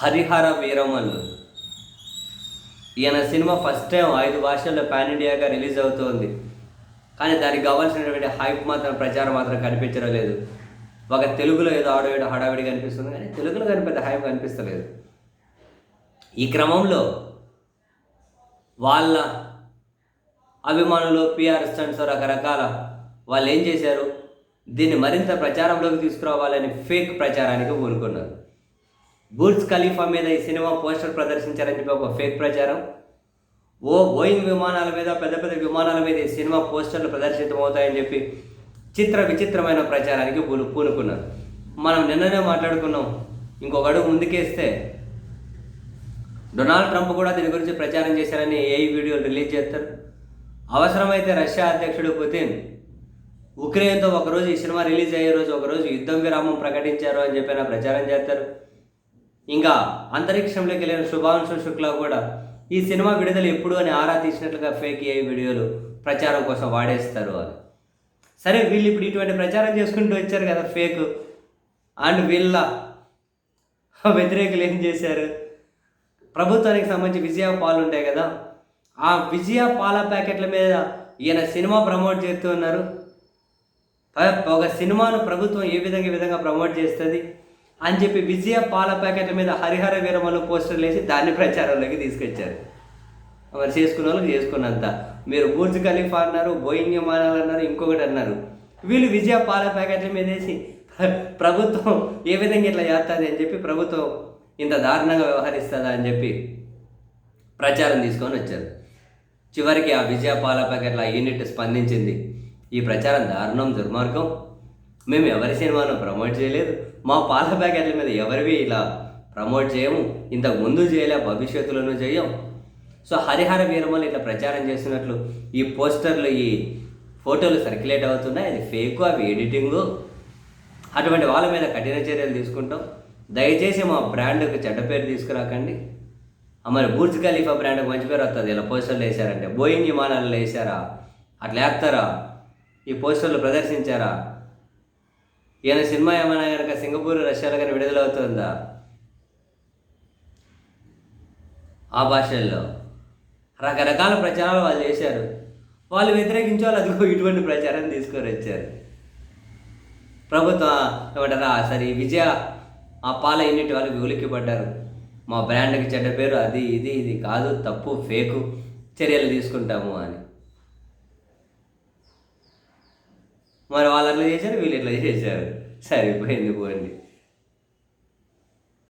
హరిహర వీరమల్లు ఈయన cinema first time ఐదు భాషల్లో పాన్ ఇండియాగా రిలీజ్ అవుతోంది. కానీ దానికి కావాల్సినటువంటి హైప్ మాత్రం ప్రచారం మాత్రం కనిపించడం లేదు. ఒక తెలుగులో ఏదో ఆడవేడు హడావిడి కనిపిస్తుంది కానీ తెలుగులో కానీ పెద్ద హైప్ కనిపిస్తలేదు. ఈ క్రమంలో వాళ్ళ అభిమానులు పిఆర్ స్టంట్స్ రకరకాల వాళ్ళు ఏం చేశారు? దీన్ని మరింత ప్రచారంలోకి తీసుకురావాలని ఫేక్ ప్రచారానికి పూనుకున్నారు బుర్జ్ ఖలీఫా మీద ఈ సినిమా పోస్టర్ ప్రదర్శించారని చెప్పి ఒక ఫేక్ ప్రచారం. ఓ బోయింగ్ విమానాల మీద పెద్ద పెద్ద విమానాల మీద ఈ సినిమా పోస్టర్లు ప్రదర్శితమవుతాయని చెప్పి చిత్ర విచిత్రమైన ప్రచారానికి పూలు పూనుకున్నారు. మనం నిన్ననే మాట్లాడుకున్నాం. ఇంకొక అడుగు ముందుకేస్తే డొనాల్డ్ ట్రంప్ కూడా దీని గురించి ప్రచారం చేశారని ఏ వీడియోలు రిలీజ్ చేస్తారు. అవసరమైతే రష్యా అధ్యక్షుడు పుతిన్ ఉక్రెయిన్తో ఒకరోజు ఈ సినిమా రిలీజ్ అయ్యే రోజు ఒకరోజు యుద్ధం విరామం ప్రకటించారు అని చెప్పిన ప్రచారం చేస్తారు. ఇంకా అంతరిక్షంలోకి వెళ్ళిన శుభాంశు శుక్లా కూడా ఈ సినిమా విడుదల ఎప్పుడు అని ఆరా తీసినట్లుగా ఫేక్ ఏ వీడియోలు ప్రచారం కోసం వాడేస్తారు అని. సరే వీళ్ళు ఇప్పుడు ఇటువంటి ప్రచారం చేసుకుంటూ వచ్చారు కదా ఫేక్. అండ్ వీళ్ళ వ్యతిరేకులు ఏం చేశారు? ప్రభుత్వానికి సంబంధించి విజయ పాలు ఉంటాయి కదా ఆ విజయ పాల ప్యాకెట్ల మీద ఈయన సినిమా ప్రమోట్ చేస్తూ ఉన్నారు. ఒక సినిమాను ప్రభుత్వం ఏ విధంగా విధంగా ప్రమోట్ చేస్తుంది? అని చెప్పి విజయ పాల ప్యాకెట్ల మీద హరిహర వీరమల్లు పోస్టర్లు వేసి దాన్ని ప్రచారంలోకి తీసుకొచ్చారు. మరి చేసుకున్న వాళ్ళకి చేసుకున్నంత. మీరు బూర్జ్ ఖలీఫా అన్నారు బోయింగ్ విమానాలు అన్నారు ఇంకొకటి అన్నారు. వీళ్ళు విజయ పాల ప్యాకెట్ల మీద వేసి ప్రభుత్వం ఏ విధంగా ఇట్లా చేస్తుంది అని చెప్పి ప్రభుత్వం ఇంత దారుణంగా వ్యవహరిస్తుందా అని చెప్పి ప్రచారం తీసుకొని వచ్చారు. చివరికి ఆ విజయ పాల ప్యాకెట్ల యూనిట్ స్పందించింది. ఈ ప్రచారం దారుణం దుర్మార్గం. మేము ఎవరి సినిమాను ప్రమోట్ చేయలేదు. మా పాల ప్యాకెట్ల మీద ఎవరివి ఇలా ప్రమోట్ చేయము? ఇంతకు ముందు చేయలే భవిష్యత్తులోనూ చేయం సో హరిహర వీరమలు ఇట్లా ప్రచారం చేస్తున్నట్లు ఈ పోస్టర్లు ఈ ఫోటోలు సర్క్యులేట్ అవుతున్నాయి. అది ఫేక్ అవి ఎడిటింగు. అటువంటి వాళ్ళ మీద కఠిన చర్యలు తీసుకుంటాం. దయచేసి మా బ్రాండ్కి చెడ్డ పేరు తీసుకురాకండి. మరి బూర్జ్ ఖలీఫా బ్రాండ్కి మంచి పేరు వస్తుంది. ఇలా పోస్టర్లు వేశారంటే. బోయింగ్ విమానాలు వేశారా? అట్లా వేస్తారా? ఈ పోస్టర్లు ప్రదర్శించారా? ఈయన సినిమా ఏమైనా కనుక సింగపూర్ రష్యాలో కానీ విడుదలవుతుందా? ఆ భాషల్లో. రకరకాల ప్రచారాలు వాళ్ళు చేశారు. వాళ్ళు వ్యతిరేకించి వాళ్ళు అదిగో ఇటువంటి ప్రచారం తీసుకొని వచ్చారు. ప్రభుత్వం ఏమంటారా? సరే ఈ విజయ ఆ పాల యూనిట్ వాళ్ళకి ఉలిక్కి పడ్డారు మా బ్రాండ్కి చెడ్డ పేరు అది ఇది ఇది కాదు తప్పు ఫేకు చర్యలు తీసుకుంటాము అని. మరి వాళ్ళు అట్లా చేశారు వీళ్ళు ఇట్లా చేశారు సరిపోయింది పోయింది